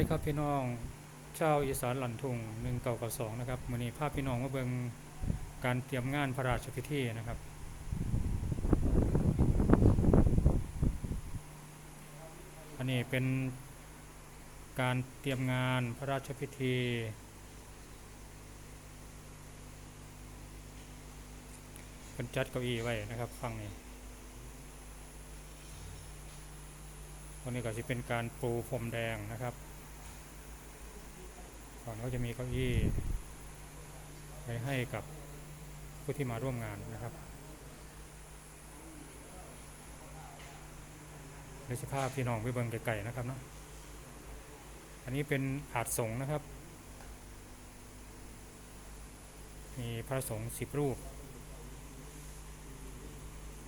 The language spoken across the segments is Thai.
ดีครับพี่น้องชาวอีสานหลันทุงหนึ่งเก่ากับสองนะครับมือนี้ภาพพี่น้องมาเบิงการเตรียมงานพระราชพิธีนะครับ อันนี้เป็นการเตรียมงานพระราชพิธี เป็นจัดเก้าอี้ไว้นะครับฟังนี้วันนี้ก็จะเป็นการปูพรมแดงนะครับ ก่อนก็จะมีเก้าอี้ไว้ให้กับผู้ที่มาร่วมงานนะครับเดี๋ยวจะพาพี่น้องไปเบิงไกลๆนะครับเนาะอันนี้เป็นอาจสงนะครับ มีพระสงฆ์สิบรูป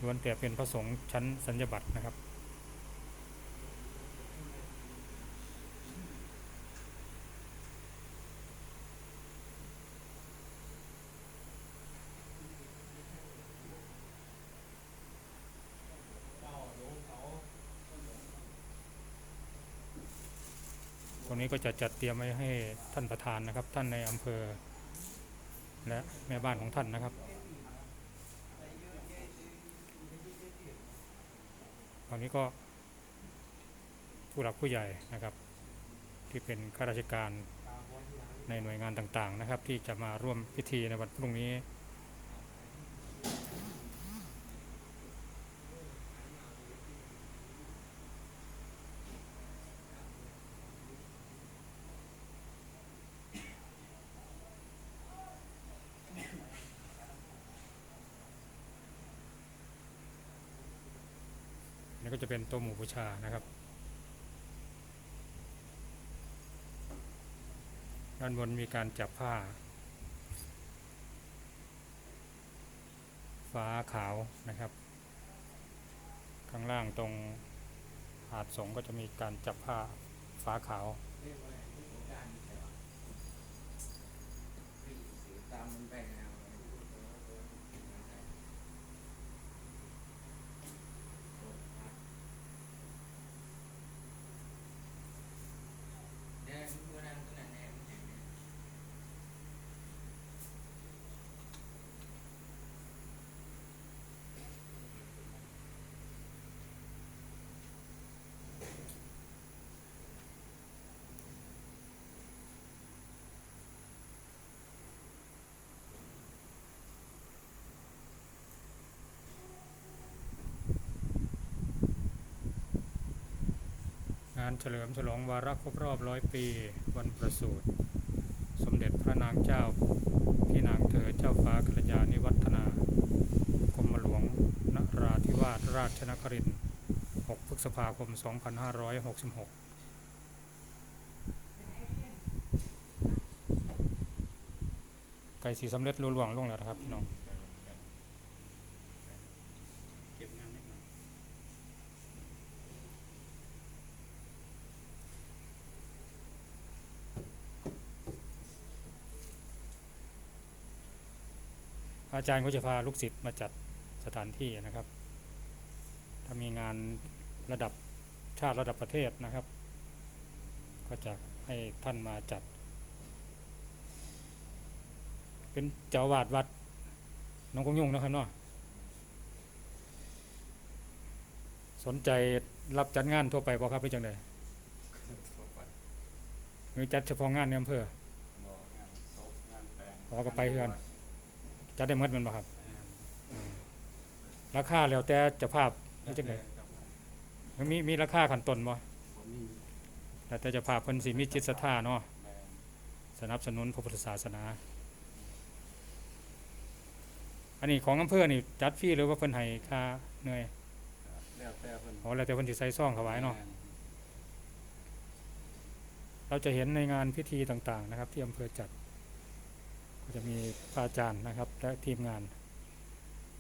ล้วนแต่เป็นพระสงฆ์ชั้นสัญญบัตรนะครับ รงนี้ก็จะจัดเตรียมไว้ให้ท่านประธานนะครับ ท่านในอำเภอ และแม่บ้านของท่านนะครับตอนนี้ก็ผู้หลักผู้ใหญ่นะครับ ที่เป็นข้าราชการในหน่วยงานต่างๆนะครับ ที่จะมาร่วมพิธีในวันพรุ่งนี้ ก็จะเป็นตัวหมูบูชานะครับ ด้านบนมีการจับผ้า ฟ้าขาวนะครับ ข้างล่างตรงหาดสงก็จะมีการจับผ้าฟ้าขาว ตามมันไปแล้วแน่เมื่อนั้นก็นั่นแน่มันเห็นเนี่ย งานเฉลิมฉลองวาระครบรอบร้อยปี วันประสูติสมเด็จพระนางเจ้า พี่นางเธอเจ้าฟ้ากัลยาณิวัฒนากรมหลวงนราธิวาสราชนครินทร์6พฤษภาคม 2566ไก่สีสำเร็จรุ่ล่วงลงแล้วครับพี่น้อง เก็บงานนิดหน่อย อาจารย์ก็จะพาลูกศิษย์มาจัดสถานที่นะครับ ถ้ามีงานระดับชาติระดับประเทศนะครับ ก็จะให้ท่านมาจัด เป็นเจ้าอาวาดวัดหน้องคงยุ่งนะครับเนาะสนใจรับจัดงานทั่วไปบ่ครับเป็นจังไดหรือจัดเฉพาะงานในอำเภอขอก็ไปเพื่อน จัดได้หมดแมันบ่ครับราคาแล้วแต่เจะภาพนี่จังไดมันมีมีราคาขั้นต้นบ่แล้วแต่เจะภาพเพิ่นสิมีจิตศรัทธาเนาะสนับสนุนพระพุทธศาสนา อันนี้ของอำเภอนี่จัดฟรีหรือว่าเพิ่นให้ค่าเหนื่อยแล้วแต่เพิ่นอ๋อแล้วแต่เพิ่นสิใส่ซองถวายเนาะเราจะเห็นในงานพิธีต่างๆนะครับ ที่อำเภอจัด ก็จะมีพระอาจารย์นะครับ และทีมงาน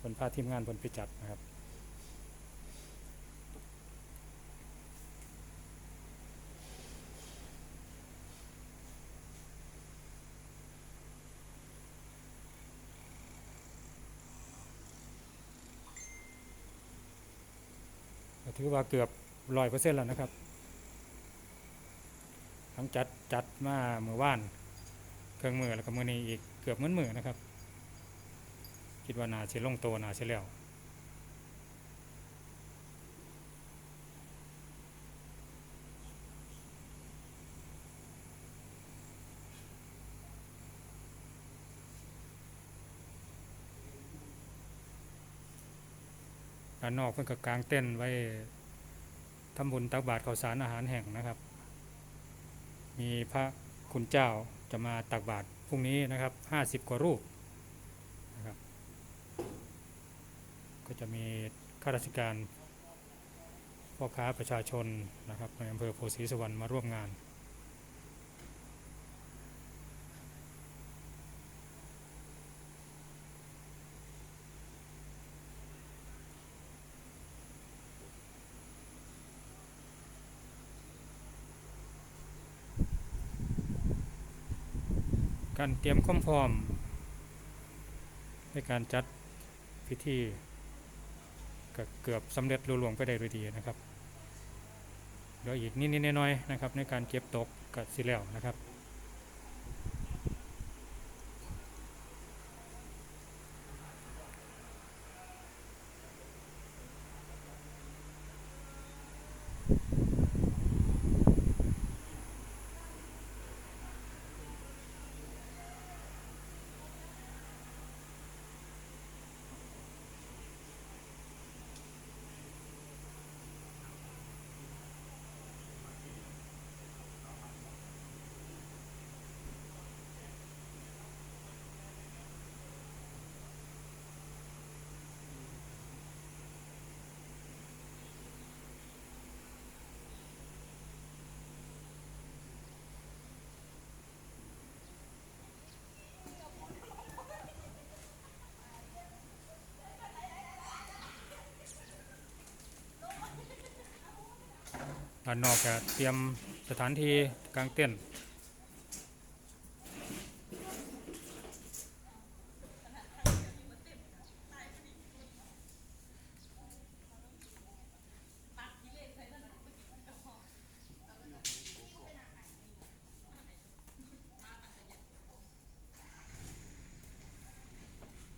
บนพาทีมงานบนไปจัดนะครับถือว่าเกือบร้อยเปอร์เซ็นต์แล้วนะครับหลังจัดจัดมาเมื่อวาน เครื่องมือแล้วก็มือนี้อีกเกือบเหมือนมือนะครับ คิดว่านาสิลงโตวนาสิแล้วด้านนอกเพิ่นก็กางเต้นไว้ทำบุญตักบาตรข้าวสารอาหารแห่งนะครับ มีพระคุณเจ้า จะมาตักบาตรพรุ่งนี้นะครับห้าสิบกว่ารูปนะครับก็จะมีข้าราชการพ่อค้าประชาชนนะครับในอำเภอโพธิสวรรณมาร่วมงาน การเตรียมความพร้อม ในการจัดพิธีก็เกือบสำเร็จลุล่วงไปได้ด้วยดีนะครับเดี๋ยวอีกนิดๆน้อยๆนะครับ ในการเก็บตกกับสิแล้วนะครับ ด้านนอกจะเตรียมสถานที่กลางเต้นท์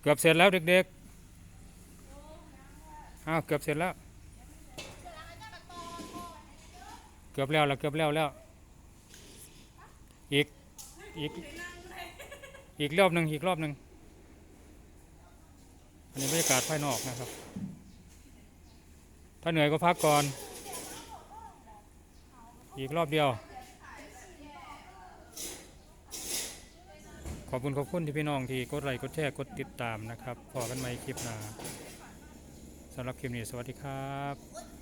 เกือบเสร็จแล้วเด็กๆอ้าวเกือบเสร็จแล้ว เกือบแล้วแล้วเกือบแล้วแล้วอีกอีกอีกรอบหนึ่งอีกรอบหนึ่งอันนี้บรรยากาศภายนอกนะครับ ถ้าเหนื่อยก็พักก่อน อีกรอบเดียว ขอบคุณขอบคุณที่พี่น้องที่กดไลค์กดแชร์กดติดตามนะครับพอกันใหม่คลิปหน้าสำหรับคลิปนี้สวัสดีครับ